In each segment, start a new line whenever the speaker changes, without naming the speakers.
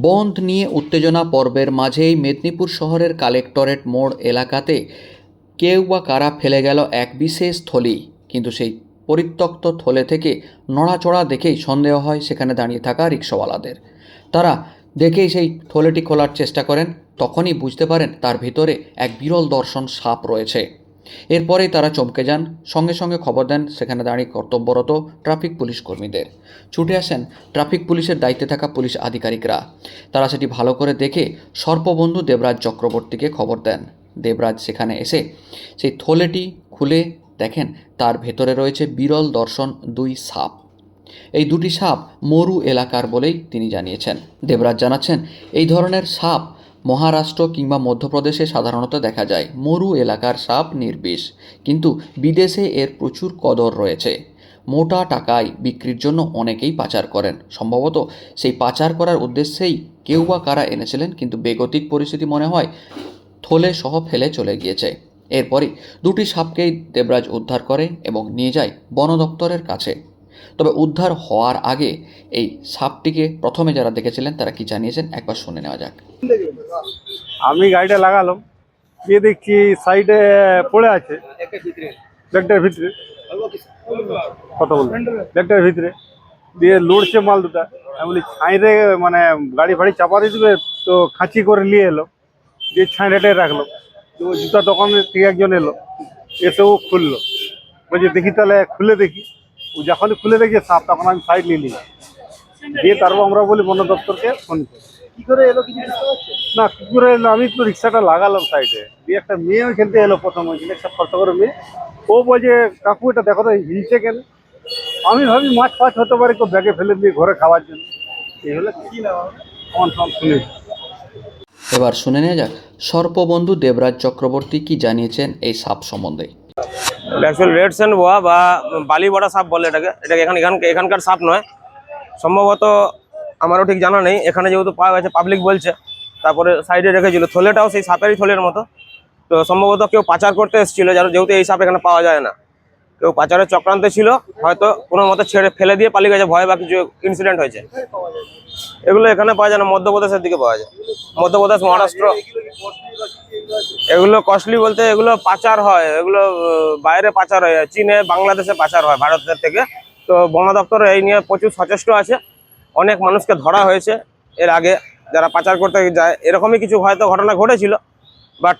বন্ধ নিয়ে উত্তেজনা পর্বের মাঝেই মেদিনীপুর শহরের কালেক্টরেট মোড় এলাকাতে কেউ বা কারা ফেলে গেল এক বিশেষ থলি। কিন্তু সেই পরিত্যক্ত থলে থেকে নড়াচড়া দেখেই সন্দেহ হয় সেখানে দাঁড়িয়ে থাকা রিক্সাওয়ালাদের। তারা দেখেই সেই থলেটি খোলার চেষ্টা করেন, তখনই বুঝতে পারেন তার ভিতরে এক বিরল দর্শন সাপ রয়েছে। এরপরেই তারা চমকে যান। সঙ্গে সঙ্গে খবর দেন, সেখানে দাঁড়িয়ে কর্তব্যরত ট্রাফিক পুলিশ কর্মীদের। ছুটে আসেন ট্রাফিক পুলিশের দায়িত্বে থাকা পুলিশ আধিকারিকরা। তারা সেটি ভালো করে দেখে সর্পবন্ধু দেবরাজ চক্রবর্তীকে খবর দেন। দেবরাজ সেখানে এসে সেই থলেটি খুলে দেখেন, তার ভেতরে রয়েছে বিরল দর্শন দুই সাপ। এই দুটি সাপ মরু এলাকার বলেই তিনি জানিয়েছেন। দেবরাজ জানাচ্ছেন, এই ধরনের সাপ মহারাষ্ট্র কিংবা মধ্যপ্রদেশে সাধারণত দেখা যায়। মরু এলাকার সাপ নির্বিষ। কিন্তু বিদেশে এর প্রচুর কদর রয়েছে। মোটা টাকায় বিক্রির জন্য অনেকেই পাচার করেন। সম্ভবত সেই পাচার করার উদ্দেশ্যেই কেউ বা কারা এনেছিলেন, কিন্তু বেগতিক পরিস্থিতি মনে হয় থলে সহ ফেলে চলে গিয়েছে। এরপরই দুটি সাপকেই দেবরাজ উদ্ধার করে এবং নিয়ে যায় বন দপ্তরের কাছে। তবে উদ্ধার হওয়ার আগে এই সাপটিকে প্রথমে যারা দেখেছিলেন, তারা কি জানিয়েছেন? একবার শুনে নেওয়া যাক।
আমি গাড়িটা লাগালাম গিয়ে দেখছি সাইডে পড়ে আছে। ব্যাগটার ভিতরে। কত বল ব্যাগটার ভিতরে। দিয়ে লড়ছে মাল দুটা। আমি বলি, ছাইরে মানে গাড়ি ফাড়ি চাপা দিয়ে তো খাঁচি করে নিয়ে এলো। দিয়ে ছাইরেটাই রাখল। তো জুতা দোকানের থেকে একজন এলো। এসে খুললো। বলছি, দেখি তাহলে, খুলে দেখি। ও যখনই খুলে দেখি সাপ তখন আমি সাইড নিয়ে নিই। দিয়ে তারপর আমরা বলি বন দপ্তরকে ফোন করি।
কি করে এলো কিছু
না কুকুরে এলো? আমি তো রিক্সাটা লাগালাম সাইডে দিয়ে একটা মেয়ে ওইখানতে এলো প্রথম ওইখানে একটা খরচা করে মেয়ে। ও বলছে কাকু এটা দেখো তো হিলছে কেন আমি ভাবি মাছ ফাছ হতে পারে কেউ ব্যাগে ফেলে দিয়ে ঘরে খাওয়ার জন্য। এই হলে কি না ফোন ফোন শুনে।
এবার শুনে নেওয়া যাক। সর্পবন্ধু দেবরাজ চক্রবর্তী কি জানিয়েছেন এই সাপ সম্বন্ধে?
অ্যাকচুয়ালি রেড স্যান্ড বোয়া বা বালি বড়া সাপ বলে এটাকে। এটাকে এখানে এখান এখানকার সাপ নয়। সম্ভবত আমারও ঠিক জানা নেই। এখানে যেহেতু পাওয়া গেছে পাবলিক বলছে। তারপরে সাইডে রেখেছিল। থলেটাও সেই সাপেরই থলের মতো। তো সম্ভবত কেউ পাচার করতে এসেছিল যার যেহেতু এই সাপ এখানে পাওয়া যায় না। কেউ পাচারের চক্রান্তে ছিল, হয়তো কোনো মতো ছেড়ে ফেলে দিয়ে পালিয়ে গেছে। ভয় বা কিছু ইনসিডেন্ট হয়েছে। এগুলো এখানে পাওয়া যায় না। মধ্যপ্রদেশের দিকে পাওয়া যায়। মধ্যপ্রদেশ, মহারাষ্ট্র। এগুলো কস্টলি বলতে এগুলো পাচার হয়, এগুলো বাইরে পাচার হয়, চীনে, বাংলাদেশে পাচার হয়, ভারতের থেকে। তো বন দপ্তর এই নিয়ে প্রচুর সচেষ্ট আছে। অনেক মানুষকে ধরা হয়েছে এর আগে, যারা পাচার করতে যায়। এরকমই কিছু হয়তো ঘটনা ঘটেছিল বাট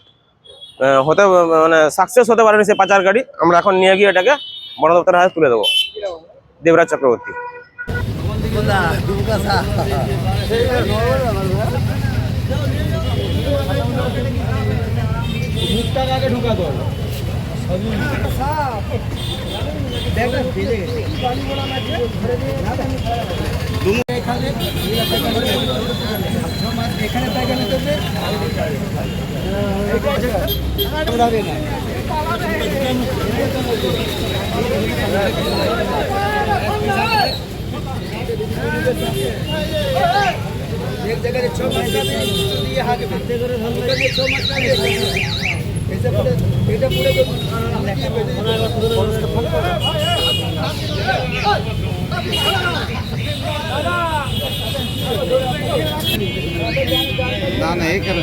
হতে মানে সাকসেস হতে পারেনি সে পাচার গাড়ি। আমরা এখন নিয়ে গিয়ে এটাকে বন দপ্তরের হাতে তুলে দেবো। দেবরাজ চক্রবর্তী।
মুখটাকে আগে ঢুকা দো দেখবেন ফেলে গেছে এখানে এখানে প্যাকেট করবে দাঁড়িয়ে না एक जगह से छह मास का না
না না এখানে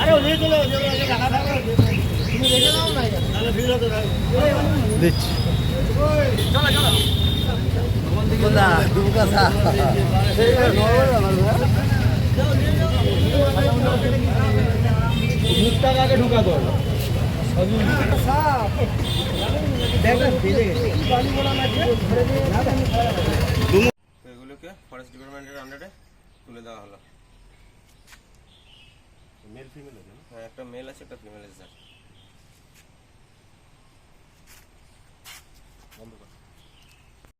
আরে ওই গুলো রাখা থাকবে তুমি রেখে দাও না তাহলে ভিড় হতে থাকবে
দিচ্ছি
চলো চলো কোনটা দুর্গা সা মুখটাকে আগে ঢুকা দো দেখবেন ফেলে গেছে
এগুলোকে ফরেস্ট ডিপার্টমেন্টের আন্ডারে তুলে দেওয়া হলো। মেল ফিমেল আছে হ্যাঁ একটা মেল আছে একটা ফিমেল আছে স্যার